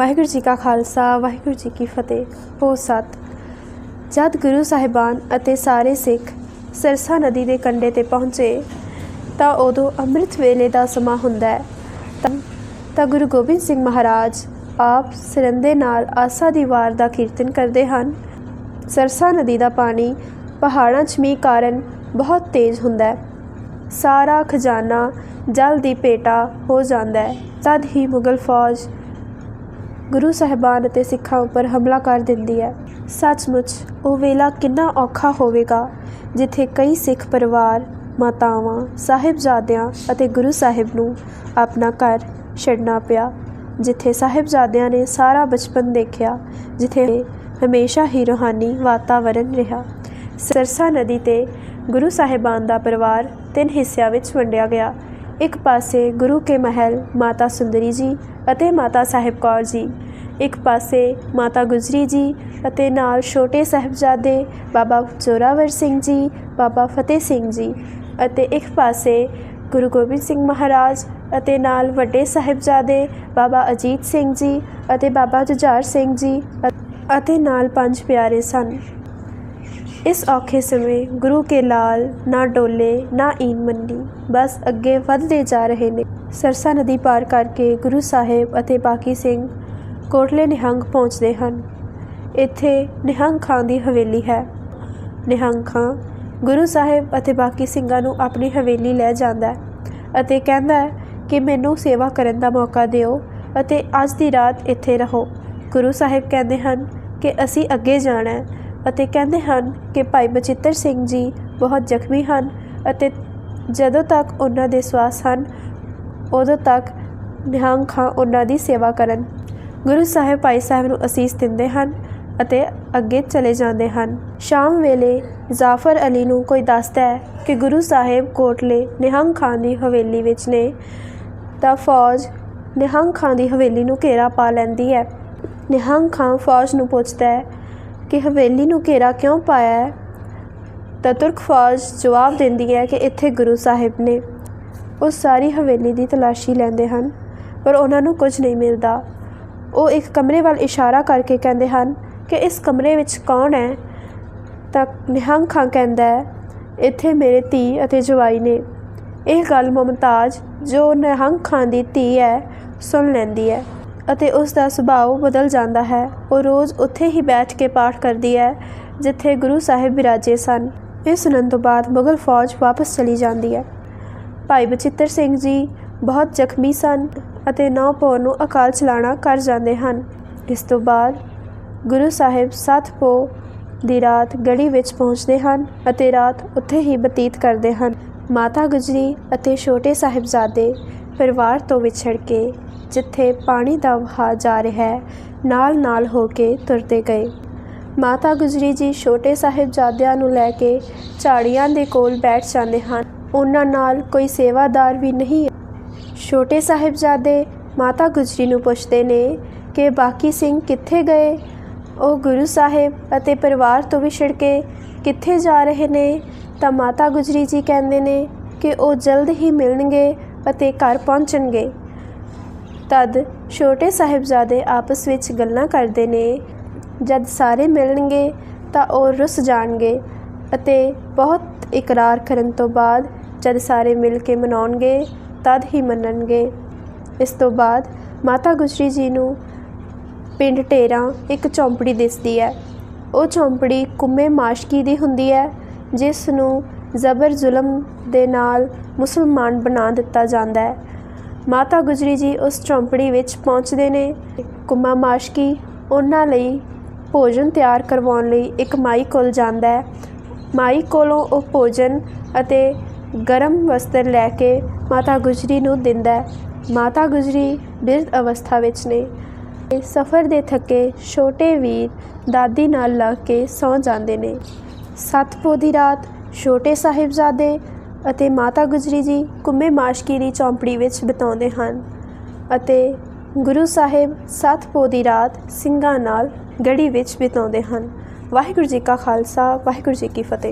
ਵਾਹਿਗੁਰੂ ਜੀ ਕਾ ਖਾਲਸਾ, ਵਾਹਿਗੁਰੂ ਜੀ ਕੀ ਫਤਿਹ। ਹੋ ਸਤ। ਜਦ ਗੁਰੂ ਸਾਹਿਬਾਨ ਅਤੇ ਸਾਰੇ ਸਿੱਖ ਸਰਸਾ ਨਦੀ ਦੇ ਕੰਢੇ ਤੇ ਪਹੁੰਚੇ, ਤਾਂ ਉਦੋਂ ਅੰਮ੍ਰਿਤ ਵੇਲੇ ਦਾ ਸਮਾਂ ਹੁੰਦਾ ਹੈ। ਤਾਂ- ਤਾਂ ਗੁਰੂ ਗੋਬਿੰਦ ਸਿੰਘ ਮਹਾਰਾਜ ਆਪ ਸਰੰਦੇ ਨਾਲ ਆਸਾ ਦੀ ਵਾਰ ਦਾ ਕੀਰਤਨ ਕਰਦੇ ਹਨ। ਸਰਸਾ ਨਦੀ ਦਾ ਪਾਣੀ ਪਹਾੜਾਂ 'ਚ ਮੀਂਹ ਕਾਰਨ ਬਹੁਤ ਤੇਜ਼ ਹੁੰਦਾ ਹੈ। ਸਾਰਾ ਖਜ਼ਾਨਾ ਜਲ ਦੀ ਪੇਟਾ ਹੋ ਜਾਂਦਾ ਹੈ। ਤਦ ਹੀ ਮੁਗਲ ਫੌਜ ਗੁਰੂ ਸਾਹਿਬਾਨ ਅਤੇ ਸਿੱਖਾਂ ਉੱਪਰ ਹਮਲਾ ਕਰ ਦਿੰਦੀ ਹੈ। ਸੱਚਮੁੱਚ ਉਹ ਵੇਲਾ ਕਿੰਨਾ ਔਖਾ ਹੋਵੇਗਾ, ਜਿੱਥੇ ਕਈ ਸਿੱਖ ਪਰਿਵਾਰ, ਮਾਤਾਵਾਂ, ਸਾਹਿਬਜ਼ਾਦਿਆਂ ਅਤੇ ਗੁਰੂ ਸਾਹਿਬ ਨੂੰ ਆਪਣਾ ਘਰ ਛੱਡਣਾ ਪਿਆ, ਜਿੱਥੇ ਸਾਹਿਬਜ਼ਾਦਿਆਂ ਨੇ ਸਾਰਾ ਬਚਪਨ ਦੇਖਿਆ, ਜਿੱਥੇ ਹਮੇਸ਼ਾ ਹੀ ਰੂਹਾਨੀ ਵਾਤਾਵਰਣ ਰਿਹਾ। ਸਰਸਾ ਨਦੀ ਤੇ ਗੁਰੂ ਸਾਹਿਬਾਨ ਦਾ ਪਰਿਵਾਰ ਤਿੰਨ ਹਿੱਸਿਆਂ ਵਿੱਚ ਵੰਡਿਆ ਗਿਆ। ਇੱਕ ਪਾਸੇ ਗੁਰੂ ਕੇ ਮਹਿਲ ਮਾਤਾ ਸੁੰਦਰੀ ਜੀ ਅਤੇ ਮਾਤਾ ਸਾਹਿਬ ਕੌਰ ਜੀ, ਇੱਕ ਪਾਸੇ ਮਾਤਾ ਗੁਜਰੀ ਜੀ ਅਤੇ ਨਾਲ ਛੋਟੇ ਸਾਹਿਬਜ਼ਾਦੇ ਬਾਬਾ ਜ਼ੋਰਾਵਰ ਸਿੰਘ ਜੀ, ਬਾਬਾ ਫਤਿਹ ਸਿੰਘ ਜੀ ਅਤੇ ਇੱਕ ਪਾਸੇ ਗੁਰੂ ਗੋਬਿੰਦ ਸਿੰਘ ਮਹਾਰਾਜ ਅਤੇ ਨਾਲ ਵੱਡੇ ਸਾਹਿਬਜ਼ਾਦੇ ਬਾਬਾ ਅਜੀਤ ਸਿੰਘ ਜੀ ਅਤੇ ਬਾਬਾ ਜੁਝਾਰ ਸਿੰਘ ਜੀ ਅਤੇ ਨਾਲ ਪੰਜ ਪਿਆਰੇ ਸਨ। ਇਸ ਔਖੇ ਸਮੇਂ ਗੁਰੂ ਕੇ ਲਾਲ ਨਾ ਡੋਲੇ, ਨਾ ਈਨ ਮੰਡੀ, ਬਸ ਅੱਗੇ ਵਧਦੇ ਜਾ ਰਹੇ ਨੇ। ਸਰਸਾ ਨਦੀ ਪਾਰ ਕਰਕੇ ਗੁਰੂ ਸਾਹਿਬ ਅਤੇ ਬਾਕੀ ਸਿੰਘ ਕੋਟਲੇ ਨਿਹੰਗ ਪਹੁੰਚਦੇ ਹਨ। ਇੱਥੇ ਨਿਹੰਗ ਖਾਂ ਦੀ ਹਵੇਲੀ ਹੈ। ਨਿਹੰਗ ਖਾਂ ਗੁਰੂ ਸਾਹਿਬ ਅਤੇ ਬਾਕੀ ਸਿੰਘਾਂ ਨੂੰ ਆਪਣੀ ਹਵੇਲੀ ਲੈ ਜਾਂਦਾ ਅਤੇ ਕਹਿੰਦਾ ਕਿ ਮੈਨੂੰ ਸੇਵਾ ਕਰਨ ਦਾ ਮੌਕਾ ਦਿਓ ਅਤੇ ਅੱਜ ਦੀ ਰਾਤ ਇੱਥੇ ਰਹੋ। ਗੁਰੂ ਸਾਹਿਬ ਕਹਿੰਦੇ ਹਨ ਕਿ ਅਸੀਂ ਅੱਗੇ ਜਾਣਾ ਹੈ ਅਤੇ ਕਹਿੰਦੇ ਹਨ ਕਿ ਭਾਈ ਬਚਿੱਤਰ ਸਿੰਘ ਜੀ ਬਹੁਤ ਜ਼ਖਮੀ ਹਨ ਅਤੇ ਜਦੋਂ ਤੱਕ ਉਹਨਾਂ ਦੇ ਸਵਾਸ ਹਨ, ਉਦੋਂ ਤੱਕ ਨਿਹੰਗ ਖਾਂ ਉਹਨਾਂ ਦੀ ਸੇਵਾ ਕਰਨ। ਗੁਰੂ ਸਾਹਿਬ ਭਾਈ ਸਾਹਿਬ ਨੂੰ ਅਸੀਸ ਦਿੰਦੇ ਹਨ ਅਤੇ ਅੱਗੇ ਚਲੇ ਜਾਂਦੇ ਹਨ। ਸ਼ਾਮ ਵੇਲੇ ਜ਼ਾਫਰ ਅਲੀ ਨੂੰ ਕੋਈ ਦੱਸਦਾ ਹੈ ਕਿ ਗੁਰੂ ਸਾਹਿਬ ਕੋਟਲੇ ਨਿਹੰਗ ਖਾਂ ਦੀ ਹਵੇਲੀ ਵਿੱਚ ਨੇ, ਤਾਂ ਫੌਜ ਨਿਹੰਗ ਖਾਂ ਦੀ ਹਵੇਲੀ ਨੂੰ ਘੇਰਾ ਪਾ ਲੈਂਦੀ ਹੈ। ਨਿਹੰਗ ਖਾਂ ਫੌਜ ਨੂੰ ਪੁੱਛਦਾ ਹੈ ਕਿ ਹਵੇਲੀ ਨੂੰ ਘੇਰਾ ਕਿਉਂ ਪਾਇਆ ਹੈ? ਤਾਂ ਤੁਰਕ ਫੌਜ ਜਵਾਬ ਦਿੰਦੀ ਹੈ ਕਿ ਇੱਥੇ ਗੁਰੂ ਸਾਹਿਬ ਨੇ ਉਹ ਸਾਰੀ ਹਵੇਲੀ ਦੀ ਤਲਾਸ਼ੀ ਲੈਂਦੇ ਹਨ, ਪਰ ਉਹਨਾਂ ਨੂੰ ਕੁਝ ਨਹੀਂ ਮਿਲਦਾ। ਉਹ ਇੱਕ ਕਮਰੇ ਵੱਲ ਇਸ਼ਾਰਾ ਕਰਕੇ ਕਹਿੰਦੇ ਹਨ ਕਿ ਇਸ ਕਮਰੇ ਵਿੱਚ ਕੌਣ ਹੈ? ਤਾਂ ਨਿਹੰਗ ਖਾਂ ਕਹਿੰਦਾ ਹੈ, ਇੱਥੇ ਮੇਰੇ ਧੀ ਅਤੇ ਜਵਾਈ ਨੇ। ਇਹ ਗੱਲ ਮੁਮਤਾਜ਼, ਜੋ ਨਿਹੰਗ ਖਾਂ ਦੀ ਧੀ ਹੈ, ਸੁਣ ਲੈਂਦੀ ਹੈ। ਅਤੇ ਉਸ ਦਾ ਸੁਭਾਅ ਬਦਲ ਜਾਂਦਾ ਹੈ। ਉਹ ਰੋਜ਼ ਉੱਥੇ ਹੀ ਬੈਠ ਕੇ ਪਾਠ ਕਰਦੀ ਹੈ, ਜਿੱਥੇ ਗੁਰੂ ਸਾਹਿਬ ਬਿਰਾਜੇ ਸਨ। ਇਹ ਸੁਣਨ ਤੋਂ ਬਾਅਦ ਮੁਗਲ ਫੌਜ ਵਾਪਸ ਚਲੀ ਜਾਂਦੀ ਹੈ। ਭਾਈ ਬਚਿੱਤਰ ਸਿੰਘ ਜੀ ਬਹੁਤ ਜ਼ਖਮੀ ਸਨ ਅਤੇ ਨੌ ਪੋ ਨੂੰ ਅਕਾਲ ਚਲਾਣਾ ਕਰ ਜਾਂਦੇ ਹਨ। ਇਸ ਤੋਂ ਬਾਅਦ ਗੁਰੂ ਸਾਹਿਬ ਸੱਤ ਪੋ ਦੀ ਰਾਤ ਗੜੀ ਵਿੱਚ ਪਹੁੰਚਦੇ ਹਨ ਅਤੇ ਰਾਤ ਉੱਥੇ ਹੀ ਬਤੀਤ ਕਰਦੇ ਹਨ। ਮਾਤਾ ਗੁਜਰੀ ਅਤੇ ਛੋਟੇ ਸਾਹਿਬਜ਼ਾਦੇ ਪਰਿਵਾਰ ਤੋਂ ਵਿਛੜ ਕੇ ਜਿੱਥੇ ਪਾਣੀ ਦਾ ਵਹਾਅ ਜਾ ਰਿਹਾ ਹੈ ਨਾਲ ਨਾਲ ਹੋ ਕੇ ਤੁਰਦੇ ਗਏ। ਮਾਤਾ ਗੁਜਰੀ ਜੀ ਛੋਟੇ ਸਾਹਿਬਜ਼ਾਦਿਆਂ ਨੂੰ ਲੈ ਕੇ ਝਾੜੀਆਂ ਦੇ ਕੋਲ ਬੈਠ ਜਾਂਦੇ ਹਨ। ਉਹਨਾਂ ਨਾਲ ਕੋਈ ਸੇਵਾਦਾਰ ਵੀ ਨਹੀਂ ਛੋਟੇ ਸਾਹਿਬਜ਼ਾਦੇ ਮਾਤਾ ਗੁਜਰੀ ਨੂੰ ਪੁੱਛਦੇ ਨੇ ਕਿ ਬਾਕੀ ਸਿੰਘ ਕਿੱਥੇ ਗਏ? ਉਹ ਗੁਰੂ ਸਾਹਿਬ ਅਤੇ ਪਰਿਵਾਰ ਤੋਂ ਵਿਛੜ ਕੇ ਕਿੱਥੇ ਜਾ ਰਹੇ ਨੇ? ਤਾਂ ਮਾਤਾ ਗੁਜਰੀ ਜੀ ਕਹਿੰਦੇ ਨੇ ਕਿ ਉਹ ਜਲਦ ਹੀ ਮਿਲਣਗੇ ਅਤੇ ਘਰ ਪਹੁੰਚਣਗੇ। ਤਦ ਛੋਟੇ ਸਾਹਿਬਜ਼ਾਦੇ ਆਪਸ ਵਿੱਚ ਗੱਲਾਂ ਕਰਦੇ ਨੇ। ਜਦ ਸਾਰੇ ਮਿਲਣਗੇ ਤਾਂ ਉਹ ਰੁੱਸ ਜਾਣਗੇ ਅਤੇ ਬਹੁਤ ਇਕਰਾਰ ਕਰਨ ਤੋਂ ਬਾਅਦ ਜਦ ਸਾਰੇ ਮਿਲ ਕੇ ਮਨਾਉਣਗੇ ਤਦ ਹੀ ਮੰਨਣਗੇ। ਇਸ ਤੋਂ ਬਾਅਦ ਮਾਤਾ ਗੁਜਰੀ ਜੀ ਨੂੰ ਪਿੰਡ ਢੇਰਾਂ ਇੱਕ ਚੌਂਪੜੀ ਦਿਸਦੀ ਹੈ। ਉਹ ਚੌਂਪੜੀ ਕੁੰਮੇ ਮਾਸ਼ਕੀ ਦੀ ਹੁੰਦੀ ਹੈ, ਜਿਸ ਨੂੰ ਜ਼ਬਰ ਜ਼ੁਲਮ ਦੇ ਨਾਲ ਮੁਸਲਮਾਨ ਬਣਾ ਦਿੱਤਾ ਜਾਂਦਾ ਹੈ। ਮਾਤਾ ਗੁਜਰੀ ਜੀ ਉਸ ਚੌਂਪੜੀ ਵਿੱਚ ਪਹੁੰਚਦੇ ਨੇ। ਕੁੰਮਾ ਮਾਸ਼ਕੀ ਉਹਨਾਂ ਲਈ ਭੋਜਨ ਤਿਆਰ ਕਰਵਾਉਣ ਲਈ ਇੱਕ ਮਾਈ ਕੋਲ ਜਾਂਦਾ ਹੈ। ਮਾਈ ਕੋਲੋਂ ਉਹ ਭੋਜਨ ਅਤੇ ਗਰਮ ਵਸਤਰ ਲੈ ਕੇ ਮਾਤਾ ਗੁਜਰੀ ਨੂੰ ਦਿੰਦਾ ਹੈ। ਮਾਤਾ ਗੁਜਰੀ ਬਿਰਧ ਅਵਸਥਾ ਵਿੱਚ ਨੇ। ਸਫ਼ਰ ਦੇ ਥੱਕੇ ਛੋਟੇ ਵੀਰ ਦਾਦੀ ਨਾਲ ਲੱਗ ਕੇ ਸੌਂ ਜਾਂਦੇ ਨੇ। ਸਤਪੋ ਦੀ ਰਾਤ ਛੋਟੇ ਸਾਹਿਬਜ਼ਾਦੇ ਅਤੇ ਮਾਤਾ ਗੁਜਰੀ ਜੀ ਕੁੰਮੇ ਮਾਸ਼ਕੀ ਦੀ ਚੌਂਪੜੀ ਵਿੱਚ ਬਿਤਾਉਂਦੇ ਹਨ ਅਤੇ ਗੁਰੂ ਸਾਹਿਬ ਸਤਪੋ ਦੀ ਰਾਤ ਸਿੰਘਾਂ ਨਾਲ ਗੜੀ ਵਿੱਚ ਬਿਤਾਉਂਦੇ ਹਨ। ਵਾਹਿਗੁਰੂ ਜੀ ਕਾ ਖਾਲਸਾ, ਵਾਹਿਗੁਰੂ ਜੀ ਕੀ ਫਤਿਹ।